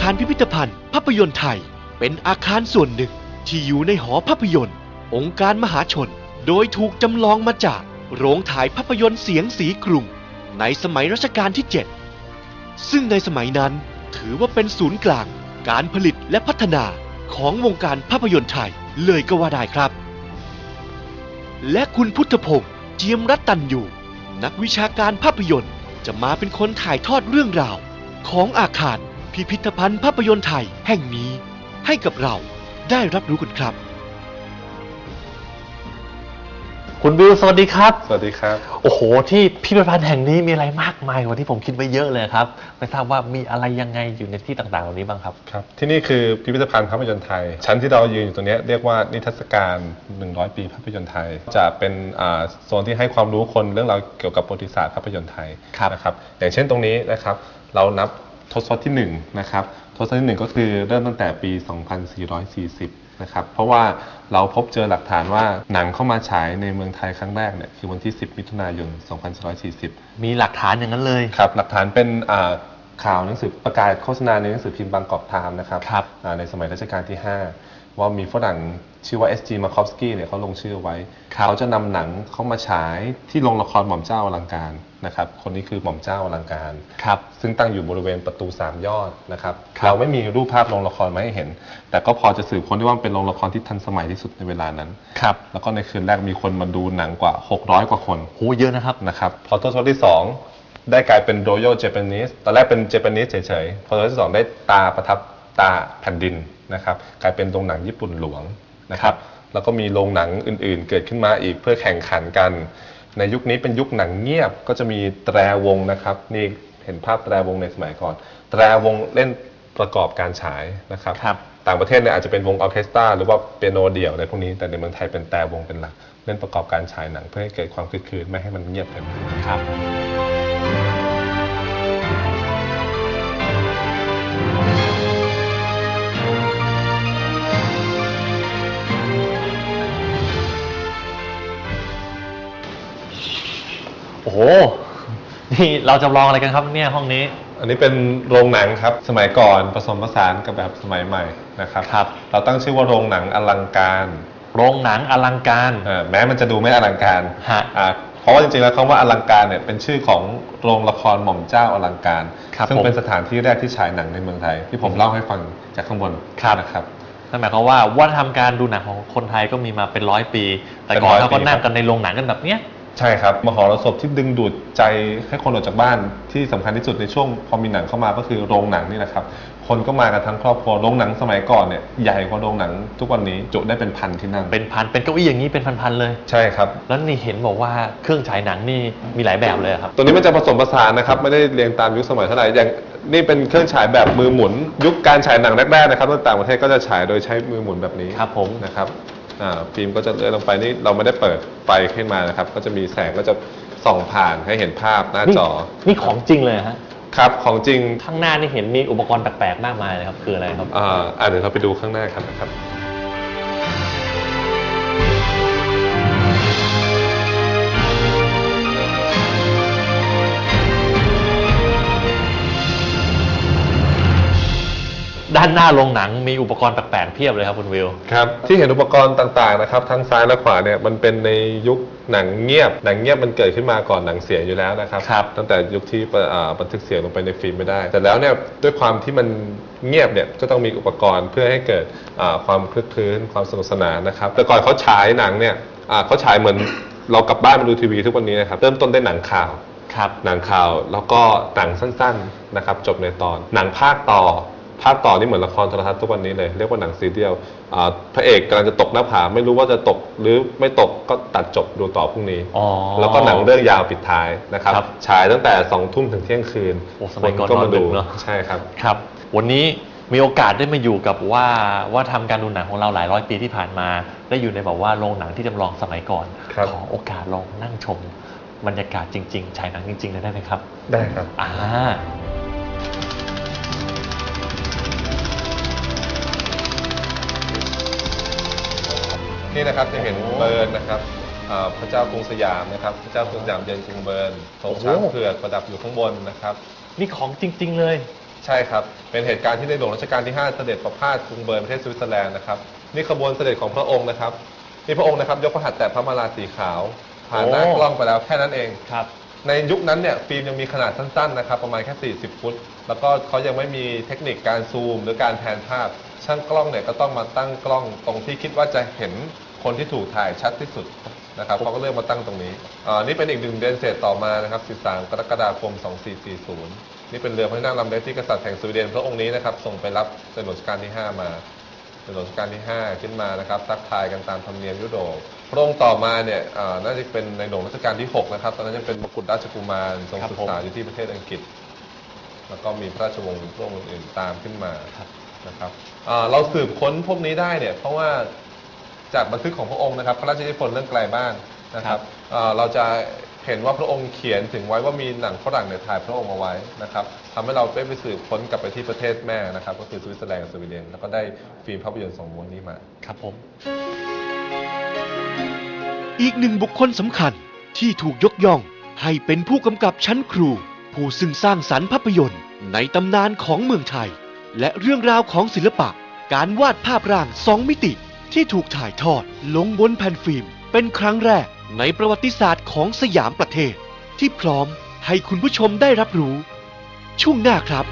คารพิพิธภัณฑ์ ภาพยนตร์ไทย เป็นอาคารส่วนหนึ่ง ที่อยู่ในหอภาพยนตร์ องค์การมหาชน โดยถูกจำลองมาจากโรงถ่ายภาพยนตร์เสียงสีกรุง ในสมัยรัชกาลที่ 7 ซึ่งในสมัยนั้นถือว่าเป็นศูนย์กลาง การผลิตและพัฒนาของวงการภาพยนตร์ไทยเลยก็ว่าได้ครับ และคุณพุทธพงศ์เจียมรัตตันอยู่ นักวิชาการภาพยนตร์จะมาเป็นคนถ่ายทอดเรื่องราว ของอาคาร พิพิธภัณฑ์ภาพยนตร์ไทยแห่งนี้ให้กับเราได้รับรู้กันครับ คุณบิวสวัสดีครับ สวัสดีครับ โอ้โห ที่พิพิธภัณฑ์แห่งนี้มีอะไรมากมายกว่าที่ผมคิดไว้เยอะเลยครับ ไม่ทราบว่ามีอะไรยังไงอยู่ในที่ต่างๆเหล่านี้บ้างครับ ครับ ที่นี่คือพิพิธภัณฑ์ภาพยนตร์ไทย ชั้นที่เรายืนอยู่ตรงเนี้ยเรียกว่านิทรรศการ 100 ปีภาพยนตร์ไทย จะเป็นอ่าโซนที่ให้ความรู้คนเรื่องราวเกี่ยวกับประวัติศาสตร์ภาพยนตร์ไทยครับ นะครับ อย่างเช่นตรงนี้นะครับ เรานับ ทศวรรษที่1นะครับทศวรรษที่ 1 ก็คือเริ่มตั้งแต่ปี 2440 นะครับ เพราะว่าเราพบเจอหลักฐานว่าหนังเข้ามาฉายในเมืองไทยครั้งแรกเนี่ยคือวันที่ 10 มิถุนายน 2440 มีหลักฐานอย่างนั้นเลย ครับ หลักฐานเป็นอ่าข่าวหนังสือประกาศโฆษณาในหนังสือพิมพ์บางกอกไทม์นะครับครับอ่าในสมัยรัชกาลที่ 5 ว่ามีฝรั่งชื่อว่า S.G. m a k o w s k i เนี่ยเขาลงชื่อไว้ครับเขาจะนำหนังเข้ามาฉายที่โรงละครหม่อมเจ้าอลังการนะครับ คนนี้คือหม่อมเจ้าอลังการครับซึ่งตั้งอยู่บริเวณประตูสามยอดนะครับครับเราไม่มีรูปภาพโรงละครมาให้เห็น แต่ก็พอจะสืบค้นได้ว่ามันเป็นโรงละครที่ทันสมัยที่สุดในเวลานั้นครับแล้วก็ในคืนแรกมีคนมาดูหนังกว่า 600 กว่าคนโหเยอะนะครับนะครับพอทศวรรษที่ 2 ได้กลายเป็น Royal Japanese ตอนแรกเป็น Japanese เฉยๆพอทศวรรษที่ 2 ได้ตาประทับ ตาแผ่นดินนะครับกลายเป็นโรงหนังญี่ปุ่นหลวงนะครับ แล้วก็มีโรงหนังอื่นๆ เกิดขึ้นมาอีกเพื่อแข่งขันกัน ในยุคนี้เป็นยุคหนังเงียบก็จะมีแตรวงนะครับนี่เห็นภาพแตรวงในสมัยก่อน แตรวงเล่นประกอบการฉายนะครับครับต่างประเทศเนี่ยอาจจะเป็นวงออร์เคสตราหรือว่าเปียโนเดี่ยวอะไรพวกนี้แต่ในเมืองไทยเป็นแต่วงเป็นหลัก เล่นประกอบการฉายหนังเพื่อให้เกิดความคลึกคลืนไม่ให้มันเงียบเกินไปครับ โอ้โห นี่เราจำลองอะไรกันครับเนี่ยห้องนี้ อันนี้เป็นโรงหนังครับ สมัยก่อนผสมผสานกับแบบสมัยใหม่นะครับ ครับ เราตั้งชื่อว่าโรงหนังอลังการโรงหนังอลังการเอ่อแม้มันจะดูไม่อลังการฮะอ่าเพราะว่าจริงๆแล้วคำว่าอลังการเนี่ยเป็นชื่อของโรงละครหม่อมเจ้าอลังการ ครับซึ่งผม เป็นสถานที่แรกที่ฉายหนังในเมืองไทย ที่ผมเล่าให้ฟังจากข้างบนครับนะครับ นั่นหมายความว่าวัฒนธรรมการดูหนังของคนไทยก็มีมาเป็นร้อยปี แต่ก่อนเป็นร้อยเขาก็ปีนั่งครับกันในโรงหนังกันแบบเนี้ย ใช่ครับมหรสพที่ดึงดูดใจให้คนออกจากบ้านที่สำคัญที่สุดในช่วงพอมีหนังเข้ามาก็คือโรงหนังนี่แหละครับ คนก็มากันทั้งครอบครัวโรงหนังสมัยก่อนเนี่ยใหญ่กว่าโรงหนังทุกวันนี้จุได้เป็นพันที่นั่งเป็นพันเป็นเก้าอี้อย่างนี้เป็นพันๆเลย ใช่ครับ แล้วนี่เห็นบอกว่าเครื่องฉายหนังนี่มีหลายแบบเลยอะครับตัวนี้มันจะผสมผสานนะครับไม่ได้เรียงตามยุคสมัยเท่าไหร่อย่างนี่เป็นเครื่องฉายแบบมือหมุน ยุคการฉายหนังแรกๆนะครับในต่างประเทศก็จะฉายโดยใช้มือหมุนแบบนี้ครับผมนะครับอ่า ฟิล์มก็จะเลื่อนลงไปนี่เราไม่ได้เปิดไฟขึ้นมานะครับ ก็จะมีแสงก็จะส่องผ่านให้เห็นภาพหน้านี่จอ นี่ของจริงเลยฮะครับของจริงข้างหน้านี่เห็นมีอุปกรณ์แปลกๆมากมายเลยครับคืออะไรครับอ่าอ่าเดี๋ยวเราไปดูข้างหน้ากันนะครับานหน้าโรงหนังมีอุปกรณ์แปลกๆเพียบเลยครับคุณวิว ครับที่เห็นอุปกรณ์ต่างๆนะครับทั้งซ้ายและขวาเนี่ยมันเป็นในยุคหนังเงียบ หนังเงียบมันเกิดขึ้นมาก่อนหนังเสียงอยู่แล้วนะครับครับ ตั้งแต่ยุคที่ปะอ่าบันทึกเสียงลงไปในฟิล์มไม่ได้ แต่แล้วเนี่ยด้วยความที่มันเงียบเนี่ยก็ต้องมีอุปกรณ์เพื่อให้เกิดอ่าความคลึกคลื้นความสนุกสนานนะครับแต่ก่อนเขาฉายหนังเนี่ยอ่าเขาฉายเหมือนเรากลับบ้านมาดูทีวีทุกวันนี้นะครับเริ่มต้นได้วยหนังข่าว ครับ หนังข่าวแล้วก็หนังสั้นๆนะครับจบในตอนหนังภาคต่อ ภาคต่อนี่เหมือนละครโทรทัศน์ทุกวันนี้เลยเรียกว่าหนังซีเรียลอ่าพระเอกกำลังจะตกหน้าผาไม่รู้ว่าจะตกหรือไม่ตกก็ตัดจบดูต่อพรุ่งนี้ อ๋อแล้วก็หนังเรื่องยาวปิดท้ายนะครับครับฉายตั้งแต่สองทุ่มถึงเที่ยงคืนโอ้สมัยก่อนคก็นอมานดึดูกเนอะ ใช่ครับ ครับ วันนี้มีโอกาสได้มาอยู่กับว่าว่าทำการดูหนังของเราหลายร้อยปีที่ผ่านมา ได้อยู่ในแบบว่าโรงหนังที่จำลองสมัยก่อนครับ ขอโอกาสลองนั่งชม บรรยากาศจริง ๆ ฉายหนังจริงๆเลยได้ไหมครับ ได้ครับ อ่า นี่นะครับจะเห็นเบิร์นนะครับอ่าพระเจ้ากรุงสยามนะครับ พระเจ้ากรุงสยามเดินกรุงเบิร์นธงช้างโอ้โหเผือกประดับอยู่ข้างบนนะครับ นี่ของจริง ๆ เลย ใช่ครับ เป็นเหตุการณ์ที่ในหลวงรัชกาลที่ 5 เสด็จประพาสกรุงเบิร์นประเทศสวิตเซอร์แลนด์นะครับ นี่ขบวนเสด็จของพระองค์นะครับนี่พระองค์นะครับยกพระหัตถ์แต่พระมาลาสีขาวผ่านหน้าโอ้ กล้องไปแล้วแค่นั้นเอง ครับ ในยุคนั้นเนี่ยฟิล์มยังมีขนาดสั้นๆนะครับประมาณแค่ 40 ฟุต แล้วก็เขายังไม่มีเทคนิคการซูม หรือการแพนภาพ ช่างกล้องเนี่ยก็ต้องมาตั้งกล้องตรงที่คิดว่าจะเห็น คนที่ถูกถ่ายชัดที่สุดนะครับเขาก็เลือกมาตั้งตรงนี้อ่านี่เป็นอีกหนึ่งเดือนเศษต่อมานะครับ13กรกฎาคม 2440 นี่เป็นเรือพระที่นั่งลำเล็กที่กษัตริย์แห่งสวีเดนพระองค์นี้นะครับส่งไปรับในหลวงรัชกาลที่ 5 มาในหลวงรัชกาลที่ 5 ขึ้นมานะครับทักทายกันตามธรรมเนียมยุโรปพระองค์ต่อมาเนี่ยอ่าน่าจะเป็นในหลวงรัชกาลที่ 6 นะครับ ตอนนั้นยังเป็นมกุฎราชกุมารทรงครับศึกผมษาอยู่ที่ประเทศอังกฤษ แล้วก็มีพระราชวงศ์พระองค์อื่นๆตามขึ้นมานะครับอ่าเราสืบค้นพวกนี้ได้เนี่ยเพราะว่า จากบันทึกของพระองค์นะครับ พระราชนิพนธ์เรื่องไกลบ้านนะครับอ่าเราจะเห็นว่าพระองค์เขียนถึงไว้ว่ามีหนังฝรั่งเนี่ยถ่ายพระองค์เอาไว้นะครับทำให้เราได้ไปสืบค้นกลับไปที่ประเทศแม่นะครับ ก็คือสวิตเซอร์แลนด์กับสวีเดนแล้วก็ได้ฟิล์มภาพยนตร์สองม้วนนี้มา ครับผม อีกหนึ่งบุคคลสำคัญที่ถูกยกย่องให้เป็นผู้กำกับชั้นครู ผู้ซึ่งสร้างสรรค์ภาพยนตร์ ในตำนานของเมืองไทย และเรื่องราวของศิลปะ การวาดภาพร่างสองมิติ ที่ถูกถ่ายทอดลงบนแผ่นฟิล์ม เป็นครั้งแรกในประวัติศาสตร์ของสยามประเทศ ที่พร้อมให้คุณผู้ชมได้รับรู้ ช่วงหน้าครับ